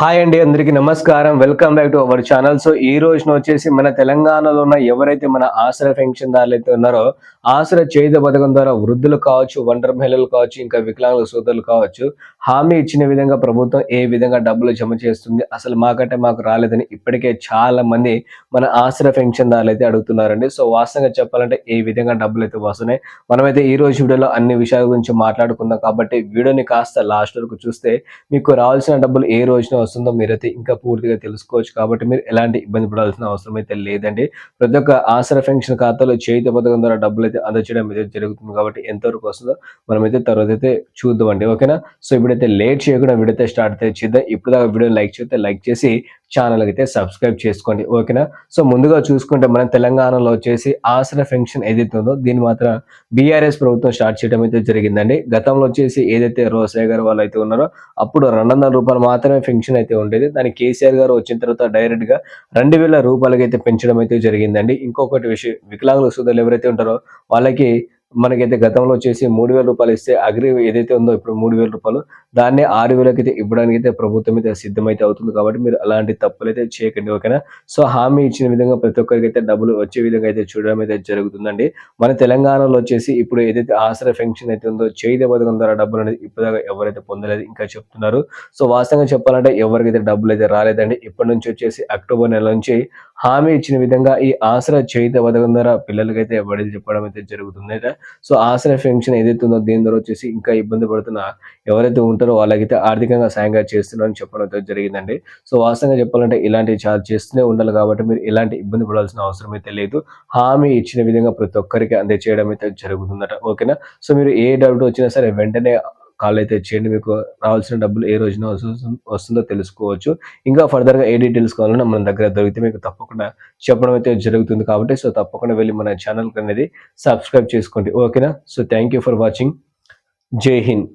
Hi అండి అందరికీ నమస్కారం. Welcome back to our channel so ఈ రోజున వచ్చేసి మన తెలంగాణలో ఉన్న ఎవరైతే మన ఆశ్రయ పెన్షన్ దారులు అయితే ఉన్నారో ఆశ్రయ చేయుత పథకం ద్వారా వృద్ధులు కావచ్చు వండర్ మహిళలు కావచ్చు ఇంకా వికలాంగుల సోదరులు కావచ్చు హామీ ఇచ్చిన విధంగా ప్రభుత్వం ఏ విధంగా డబ్బులు జమ చేస్తుంది అసలు మాకంటే మాకు రాలేదని ఇప్పటికే చాలా మంది మన ఆశ్రయ పెన్షన్ దారులు అయితే అడుగుతున్నారండి. సో వాస్తవంగా చెప్పాలంటే ఏ విధంగా డబ్బులు అయితే వస్తున్నాయి? మనమైతే ఈ రోజు వీడియోలో అన్ని విషయాల గురించి మాట్లాడుకుందాం. కాబట్టి వీడియోని కాస్త లాస్ట్ వరకు చూస్తే మీకు రావాల్సిన డబ్బులు ఏ రోజున వస్తుందో మీరైతే ఇంకా పూర్తిగా తెలుసుకోవచ్చు. కాబట్టి మీరు ఎలాంటి ఇబ్బంది పడాల్సిన అవసరం అయితే లేదండి. ప్రతి ఒక్క ఆసరా పెన్షన్ ఖాతాలో చేయుత పథకం ద్వారా డబ్బులు అయితే అందచేయడం అయితే జరుగుతుంది. కాబట్టి ఎంతవరకు వస్తుందో మనమైతే తర్వాత అయితే చూద్దామండి. ఓకేనా? సో ఇప్పుడైతే లేట్ చేయకుండా వీడియో స్టార్ట్ అయితే చేద్దాం. ఇప్పుడు దాకా వీడియో లైక్ చేస్తే లైక్ చేసి ఛానల్ అయితే సబ్స్క్రైబ్ చేసుకోండి ఓకేనా? సో ముందుగా చూసుకుంటే మన తెలంగాణలో వచ్చేసి ఆసరా పెన్షన్ ఏదైతే ఉందో దీన్ని మాత్రం బీఆర్ఎస్ ప్రభుత్వం స్టార్ట్ చేయడం అయితే జరిగిందండి. గతంలో వచ్చేసి ఏదైతే రోసయ్య వాళ్ళు అయితే ఉన్నారో అప్పుడు రెండు వందల రూపాయలు మాత్రమే పెన్షన్ అయితే ఉండేది. దాని కేసీఆర్ గారు వచ్చిన తర్వాత డైరెక్ట్గా రెండు వేల రూపాయలకి అయితే పెంచడం అయితే జరిగిందండి. ఇంకొకటి విషయం వికలాంగుల సోదరులు ఎవరైతే ఉంటారో వాళ్ళకి మనకైతే గతంలో వచ్చేసి మూడు వేల రూపాయలు ఇస్తే అగ్రి ఏదైతే ఉందో ఇప్పుడు మూడు వేల రూపాయలు దాన్ని ఆరు వేలకి అయితే ఇవ్వడానికి అయితే ప్రభుత్వం అయితే సిద్ధమైతే అవుతుంది కాబట్టి మీరు అలాంటి తప్పులు అయితే చేయకండి ఓకేనా? సో హామీ ఇచ్చిన విధంగా ప్రతి ఒక్కరికి అయితే డబ్బులు వచ్చే విధంగా అయితే చూడడం అయితే జరుగుతుందండి. మన తెలంగాణలో వచ్చేసి ఇప్పుడు ఏదైతే ఆసరా పెన్షన్ అయితే ఉందో చేయిద పథకం ద్వారా డబ్బులు అనేది ఇప్పటిదాకా ఎవరైతే పొందలేదు ఇంకా చెప్తున్నారు. సో వాస్తవంగా చెప్పాలంటే ఎవరికైతే డబ్బులు అయితే రాలేదండి ఇప్పటి నుంచి వచ్చేసి అక్టోబర్ నెల నుంచి హామీ ఇచ్చిన విధంగా ఈ ఆసరా చేయిత పథకం ద్వారా పిల్లలకైతే బడి చెప్పడం అయితే జరుగుతుంది సో ఆశ్రయ పెన్షన్ ఏదైతే ఉందో దీని ద్వారా వచ్చేసి ఇంకా ఇబ్బంది పడుతున్న ఎవరైతే ఉంటారో వాళ్ళకైతే ఆర్థికంగా సాయంగా చేస్తున్నారని చెప్పడం అయితే జరిగిందండి. సో వాస్తవంగా చెప్పాలంటే ఇలాంటి చార్జ్ చేస్తూనే ఉండాలి కాబట్టి మీరు ఎలాంటి ఇబ్బంది పడాల్సిన అవసరం అయితే లేదు. హామీ ఇచ్చిన విధంగా ప్రతి ఒక్కరికి అందజేయడం అయితే జరుగుతుందట. ఓకేనా? సో మీరు ఏ డౌట్ వచ్చినా సరే వెంటనే కాల్ అయితే చేయండి. మీకు రావాల్సిన డబ్బులు ఏ రోజున వస్తుందో తెలుసుకోవచ్చు. ఇంకా ఫర్దర్గా ఏ డీటెయిల్స్ కావాలన్నా మన దగ్గర దొరికితే మీకు తప్పకుండా చెప్పడం అయితే జరుగుతుంది కాబట్టి సో తప్పకుండా వెళ్ళి మన ఛానల్ అనేది సబ్స్క్రైబ్ చేసుకోండి. ఓకేనా? So thank you for watching. జై హింద్.